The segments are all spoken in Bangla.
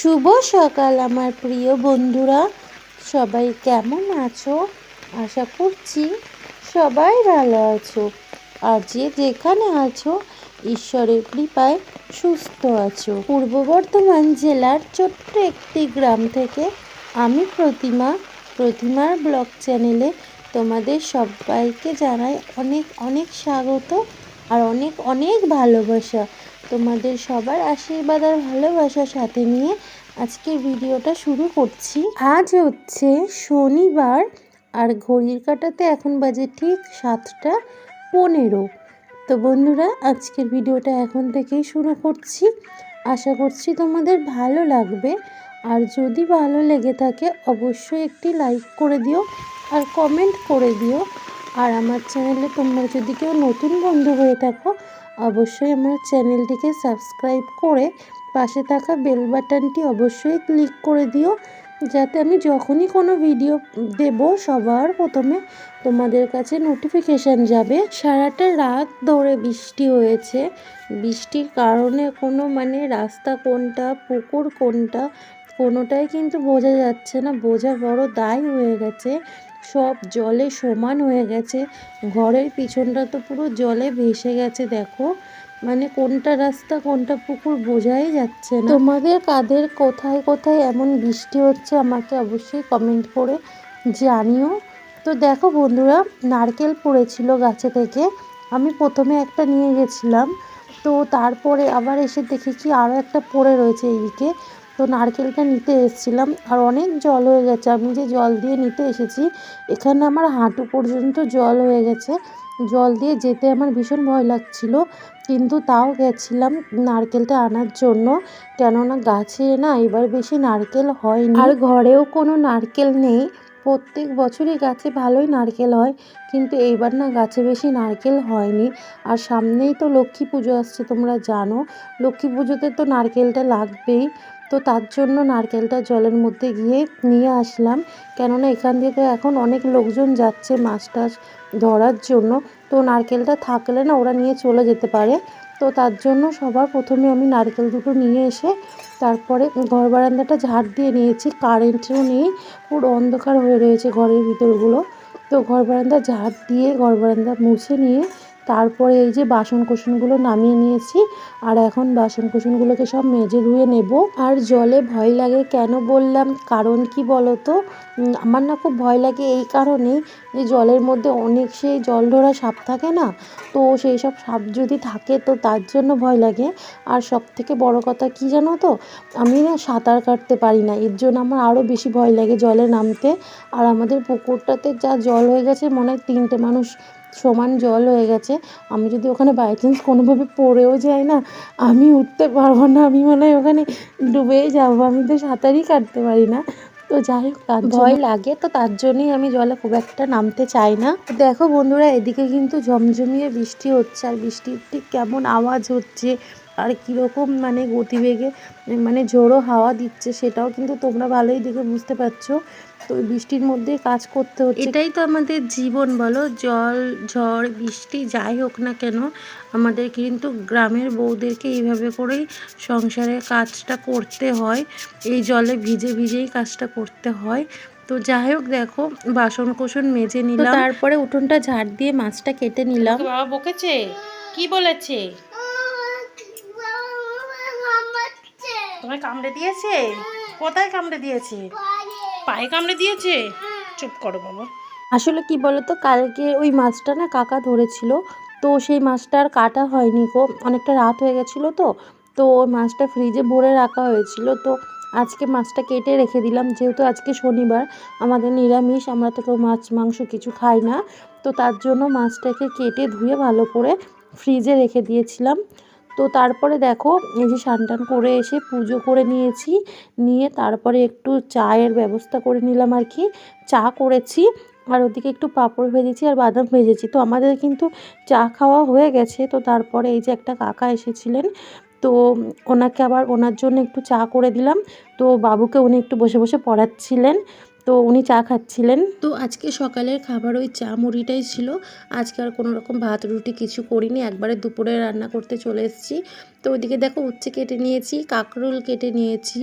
শুভ সকাল, আমার প্রিয় বন্ধুরা। সবাই কেমন আছো? আশা করছি সবাই ভালো আছো। আর যে যেখানে আছো, ঈশ্বরের কৃপায় সুস্থ আছো। পূর্ব বর্ধমান জেলার ছোট্ট একটি গ্রাম থেকে আমি প্রতিমা, প্রতিমার ব্লগ চ্যানেলে তোমাদের সবাইকে জানাই অনেক অনেক স্বাগত আর অনেক অনেক ভালোবাসা। তোমাদের সবার আশীর্বাদ আর ভালোবাসার সাথে নিয়ে আজকের ভিডিওটা শুরু করছি। আজ হচ্ছে শনিবার আর ঘড়ির কাটাতে এখন বাজে ঠিক সাতটা পনেরো। তো বন্ধুরা, আজকের ভিডিওটা এখন থেকেই শুরু করছি। আশা করছি তোমাদের ভালো লাগবে। আর যদি ভালো লেগে থাকে, অবশ্যই একটি লাইক করে দিও আর কমেন্ট করে দিও। আর আমার চ্যানেলে তোমরা যদি কেউ নতুন বন্ধু হয়ে থাকো অবশ্যই আমার চ্যানেলটিকে সাবস্ক্রাইব করে পাশে থাকা বেল বাটনটি অবশ্যই ক্লিক করে দিও, যাতে আমি যখনই কোনো ভিডিও দেব, সবার প্রথমে তোমাদের কাছে নোটিফিকেশান যাবে। সারাটা রাত ধরে বৃষ্টি হয়েছে। বৃষ্টির কারণে কোনো মানে রাস্তা কোনটা, পুকুর কোনটা কোনোটাই কিন্তু বোঝা যাচ্ছে না। বোঝা বড় দায় হয়ে গেছে। সব জলে সমান হয়ে গেছে। ঘরের পিছনটা তো পুরো জলে ভেসে গেছে, দেখো। মানে কোনটা রাস্তা, কোনটা পুকুর বোঝাই যাচ্ছে না। তোমাদের কাদের কোথায় কোথায় এমন বৃষ্টি হচ্ছে আমাকে অবশ্যই কমেন্ট করে জানিও। তো দেখো বন্ধুরা, নারকেল পড়েছিল গাছে থেকে। আমি প্রথমে একটা নিয়ে গেছিলাম। তো তারপরে আবার এসে দেখি কি আরও একটা পড়ে রয়েছে এইদিকে। তো নারকেলটা নিতে এসেছিলাম। আর অনেক জল হয়ে গেছে। আমি যে জল দিয়ে নিতে এসেছি, এখানে আমার হাঁটু পর্যন্ত জল হয়ে গেছে। জল দিয়ে যেতে আমার ভীষণ ভয় লাগছিল, কিন্তু তাও গেছিলাম নারকেলটা আনার জন্য। কেননা গাছে না এবার বেশি নারকেল হয়নি। আর ঘরেও কোনো নারকেল নেই। প্রত্যেক বছরই গাছে ভালোই নারকেল হয়, কিন্তু এইবার না গাছে বেশি নারকেল হয়নি। আর সামনেই তো লক্ষ্মী পুজো আসছে, তোমরা জানো। লক্ষ্মী পুজোতে তো নারকেলটা লাগবেই। তো তার জন্য নারকেলটা জলের মধ্যে গিয়ে নিয়ে আসলাম। কেননা এখান তো এখন অনেক লোকজন যাচ্ছে মাছ টাছ ধরার জন্য। তো নারকেলটা থাকলে না ওরা নিয়ে চলে যেতে পারে। তো তার জন্য সবার প্রথমে আমি নারকেল দুটো নিয়ে এসে তারপরে ঘর বারান্দাটা ঝাড় দিয়ে নিয়েছি। কারেন্টও নেই, পুরো অন্ধকার হয়ে রয়েছে ঘরের ভিতরগুলো। তো ঘর বারান্দা ঝাড় দিয়ে ঘর বারান্দা মুছে নিয়ে তারপরে এই যে বাসন কোসনগুলো নামিয়ে নিয়েছি, আর এখন বাসন কোসনগুলোকে সব মেজে ধুয়ে নেব। আর জলে ভয় লাগে কেন বললাম? কারণ কি বলো তো আমার না খুব ভয় লাগে এই কারণেই যে জলের মধ্যে অনেক সেই জল ধরা সাপ থাকে না? তো সেই সব সাপ যদি থাকে তো তার জন্য ভয় লাগে। আর সব থেকে বড় কথা কি জানো তো? আমি না সাঁতার কাটতে পারি না, এর জন্য আমার আরও বেশি ভয় লাগে জলে নামতে। আর আমাদের পুকুরটাতে যা জল হয়ে গেছে, মনে হয় তিনটে মানুষ সমান জল হয়ে গেছে। আমি যদি ওখানে বাই চান্স কোনোভাবে পড়েও যাই না আমি উঠতে পারব না। আমি মনে হয় ওখানে ডুবেই যাব। আমি তো সাঁতারই কাটতে পারি না। তো যাই হোক তার ভয় লাগে তো তার জন্যই আমি জলে খুব একটা নামতে চাই না। দেখো বন্ধুরা এদিকে কিন্তু ঝমঝমিয়ে বৃষ্টি হচ্ছে। আর বৃষ্টির ঠিক কেমন আওয়াজ হচ্ছে। আর কীরকম মানে গতিবেগে মানে ঝোড়ো হাওয়া দিচ্ছে সেটাও কিন্তু তোমরা ভালোই দেখে বুঝতে পারছ। তো বৃষ্টির মধ্যে কাজ করতে হচ্ছে। এটাই তো আমাদের জীবন বলো জল ঝড় বৃষ্টি যাই হোক না কেন আমাদের কিন্তু গ্রামের বউদেরকে এইভাবে করেই সংসারে কাজটা করতে হয় এই জলে ভিজে ভিজেই কাজটা করতে হয়। তো যাই হোক দেখো বাসন কোসন মেজে নিলাম। তারপরে উঠোনটা ঝাড় দিয়ে মাছটা কেটে নিলাম। বাবা বকেছে? কি বলেছে? তোমায় কামড়ে দিয়েছে? কোথায় কামড়ে দিয়েছে? পায়ে কামড়ে দিয়েছে? চুপ করো বাবা। আসলে কি বলতো, কালকে ওই মাছটা না কাকা ধরেছিল, তো সেই মাছটা আর কাটা হয়নি গো, অনেকটা রাত হয়ে গেছিল তো তো ওই মাছটা ফ্রিজে ভরে রাখা হয়েছিল, তো আজকে মাছটা কেটে রেখে দিলাম, যেহেতু আজকে শনিবার, আমাদের নিরামিষ, আমরা তো কেউ মাছ, মাংস কিছু খাই না, তো তার জন্য মাছটাকে কেটে ধুয়ে ভালো করে ফ্রিজে রেখে দিয়েছিলাম তো তারপরে দেখো, এই যে টান করে এসে পুজো করে নিয়েছি, নিয়ে তারপরে একটু চায়ের ব্যবস্থা করে নিলাম আর কি। চা করেছি, আর ওদিকে একটু পাঁপড় ভেজেছি আর বাদাম ভেজেছি। তো আমাদের কিন্তু চা খাওয়া হয়ে গেছে, তো তারপরে এই যে একটা কাকা এসেছিলেন, তো ওনাকে আবার ওনার জন্য একটু চা করে দিলাম। তো বাবুকে উনি একটু বসে বসে পড়াচ্ছিলেন তো উনি চা খাচ্ছিলেন। তো আজকে সকালের খাবার ওই চা মুড়িটাই ছিল। আজকে আর কোনো রকম ভাত, রুটি কিছু করিনি। একবারে দুপুরে রান্না করতে চলে এসেছি। তো ওইদিকে দেখো উচ্ছে কেটে নিয়েছি, কাঁকরোল কেটে নিয়েছি,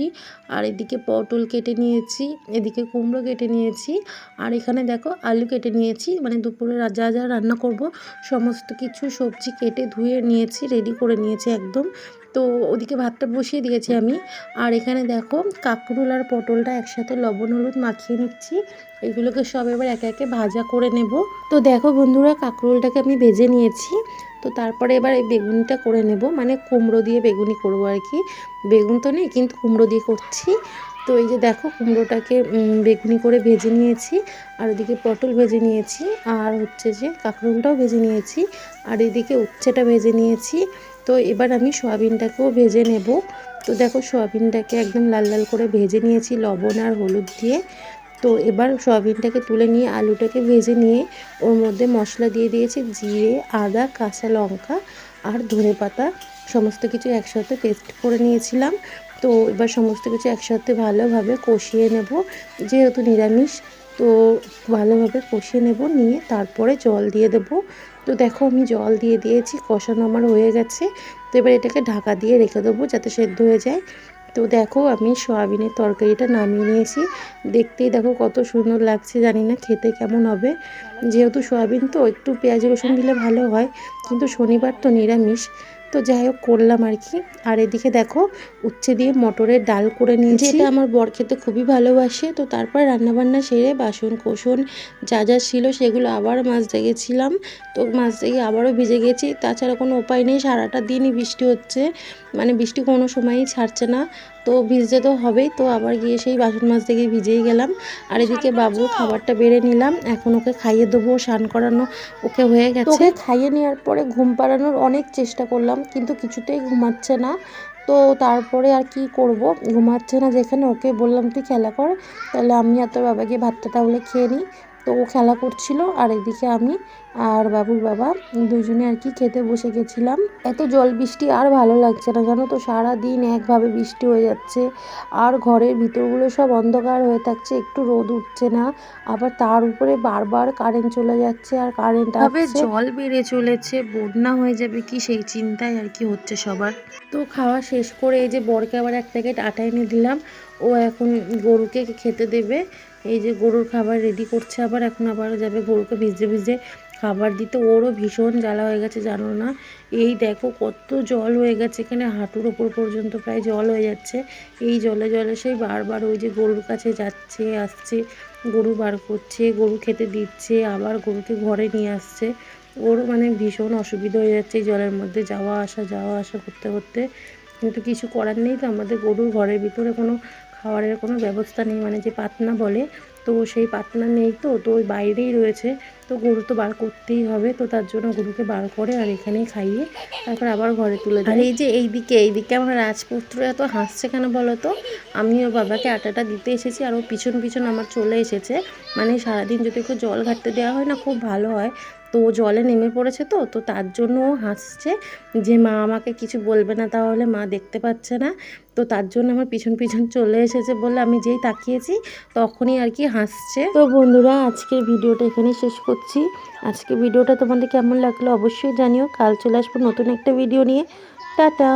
আর এদিকে পটল কেটে নিয়েছি, এদিকে কুমড়ো কেটে নিয়েছি, আর এখানে দেখো আলু কেটে নিয়েছি। মানে দুপুরে যা যা রান্না করব, সমস্ত কিছু সবজি কেটে ধুয়ে নিয়েছি রেডি করে নিয়েছি একদম। তো ওদিকে ভাতটা বসিয়ে দিয়েছি আমি। আর এখানে দেখো কাঁকরোল আর পটলটা একসাথে লবণ, হলুদ মাখিয়ে নিচ্ছি এগুলোকে সব এবার একে একে ভাজা করে নেব। তো দেখো বন্ধুরা কাঁকরোলটাকে আমি ভেজে নিয়েছি। তো তারপরে এবার এই বেগুনিটা করে নেব। মানে কুমড়ো দিয়ে বেগুনি করব আর কি। বেগুন তো নেই, কিন্তু কুমড়ো দিয়ে করছি। তো এই যে দেখো কুমড়োটাকে বেগুনি করে ভেজে নিয়েছি। আর ওদিকে পটল ভেজে নিয়েছি। আর হচ্ছে যে কাঁকরোলটাও ভেজে নিয়েছি। আর এদিকে উচ্ছেটা ভেজে নিয়েছি। তো এবার আমি সয়াবিনটাকেও ভেজে নেব। তো দেখো সয়াবিনটাকে একদম লাল লাল করে ভেজে নিয়েছি লবণ আর হলুদ দিয়ে। তো এবার সয়াবিনটাকে তুলে নিয়ে আলুটাকে ভেজে নিয়ে ওর মধ্যে মশলা দিয়ে দিয়েছি জিরে, আদা, কাঁচা লঙ্কা আর ধনে পাতা। সমস্ত কিছু একসাথে পেস্ট করে নিয়েছিলাম। তো এবার সমস্ত কিছু একসাথে ভালোভাবে কষিয়ে নেব, যেহেতু নিরামিষ, তো ভালোভাবে কষিয়ে নেব, নিয়ে তারপরে জল দিয়ে দেবো। তো দেখো আমি জল দিয়ে দিয়েছি, কষানো আমার হয়ে গেছে। তো এবার এটাকে ঢাকা দিয়ে রেখে দেবো যাতে সেদ্ধ হয়ে যায়। তো দেখো আমি সয়াবিনের তরকারিটা নামিয়ে নিয়েছি। দেখতেই দেখো কত সুন্দর লাগছে, জানি না খেতে কেমন হবে। যেহেতু সয়াবিন তো একটু পেঁয়াজ রসুন দিলে ভালো হয়, কিন্তু শনিবার তো নিরামিষ। তো যাই হোক করলাম আর কি। আর এদিকে দেখো উচ্ছে দিয়ে মটরের ডাল করে নিয়েছি। যেটা আমার বর খেতে খুবই ভালোবাসে। তো তারপর রান্নাবান্না সেরে বাসন কোসন যা যা ছিল সেগুলো আবার মাছ দেখেছিলাম তো মাছ দেখে আবারও ভিজে গেছি। তাছাড়া কোনো উপায় নেই সারাটা দিনই বৃষ্টি হচ্ছে। মানে বৃষ্টি কোনো সময়ই ছাড়ছে না। তো ভিজতে তো হবেই। তো আবার গিয়ে সেই বাসন মাছ দেখে ভিজেই গেলাম। আর এদিকে বাবুর খাবারটা বেড়ে নিলাম। এখন ওকে খাইয়ে দেবো স্নান করানো ওকে হয়ে গেছে। ওকে খাইয়ে নেওয়ার পরে ঘুম পাড়ানোর অনেক চেষ্টা করলাম। কিন্তু কিছুতেই ঘুমাচ্ছে না। তো তারপরে আর কি করব? ঘুমাচ্ছে না যেখানে, ওকে বললাম, তুই খেলা কর, তাহলে আমি আর তোর বাবাকে ভাতটা তাহলে খেয়ে নিই। তো ও খেলা করছিল আর এদিকে আমি আর বাবুর বাবা দুজনে আর কি খেতে বসে গেছিলাম। এত জল বৃষ্টি আর ভালো লাগছে না জানো তো? সারা দিন একভাবে বৃষ্টি হয়ে যাচ্ছে আর ঘরের ভিতরগুলো সব অন্ধকার হয়ে থাকছে একটু রোদ উঠছে না। আবার তার উপরে বারবার কারেন্ট চলে যাচ্ছে আর কারেন্ট তবে জল বেড়ে চলেছে বন্যা হয়ে যাবে কি সেই চিন্তায় আর কি হচ্ছে সবার। তো খাওয়া শেষ করে এই যে বরকে আবার এক প্যাকেট আটা এনে দিলাম ও এখন গরুকে খেতে দেবে। এই যে গরুর খাবার রেডি করছে আবার, এখন আবার যাবে গরুকে ভিজে ভিজে খাবার দিতে। ওরও ভীষণ জ্বালা হয়ে গেছে, জানো না? এই দেখো কত জল হয়ে গেছে এখানে, হাঁটুর ওপর পর্যন্ত প্রায় জল হয়ে যাচ্ছে। এই জলে জলে সেই বারবার ওই যে গরুর কাছে যাচ্ছে, আসছে, গরু বার করছে, গরু খেতে দিচ্ছে, আবার গরুকে ঘরে নিয়ে আসছে। ওর মানে ভীষণ অসুবিধা হয়ে যাচ্ছে এই জলের মধ্যে, যাওয়া আসা যাওয়া আসা করতে করতে। কিন্তু কিছু করার নেই তো, আমাদের গরুর ঘরের ভিতরে কোনো খাবারের কোনো ব্যবস্থা নেই মানে যে পাতনা বলে, তো সেই পাতনা নেই তো তো ওই বাইরেই রয়েছে, তো গরু তো বার করতেই হবে, তো তার জন্য গরুকে বার করে আর এখানেই খাইয়ে তারপর আবার ঘরে তুলে আর এই যে এইদিকে এইদিকে আমার রাজপুত্র এত হাসছে কেন বলো তো? আমি ওর বাবাকে আটাটা দিতে এসেছি, আর ও পিছন পিছন আমার চলে এসেছে। মানে সারাদিন যদি একটু জল ঘাটতে দেওয়া হয় না, খুব ভালো হয়। তো জলে নেমে পড়েছে তো তো তার জন্য ও হাসছে যে, মা আমাকে কিছু বলবে না তাহলে মা দেখতে পাচ্ছে না। তো তার জন্য আমার পিছন পিছন চলে এসেছে বলে আমি যেই তাকিয়েছি তখনই আর কি হাসছে। তো বন্ধুরা, আজকের ভিডিওটা এখানে শেষ করছি। আজকে ভিডিওটা তোমাদের কেমন লাগল অবশ্যই জানিও। কাল চলে আসব নতুন একটা ভিডিও নিয়ে। টাটা!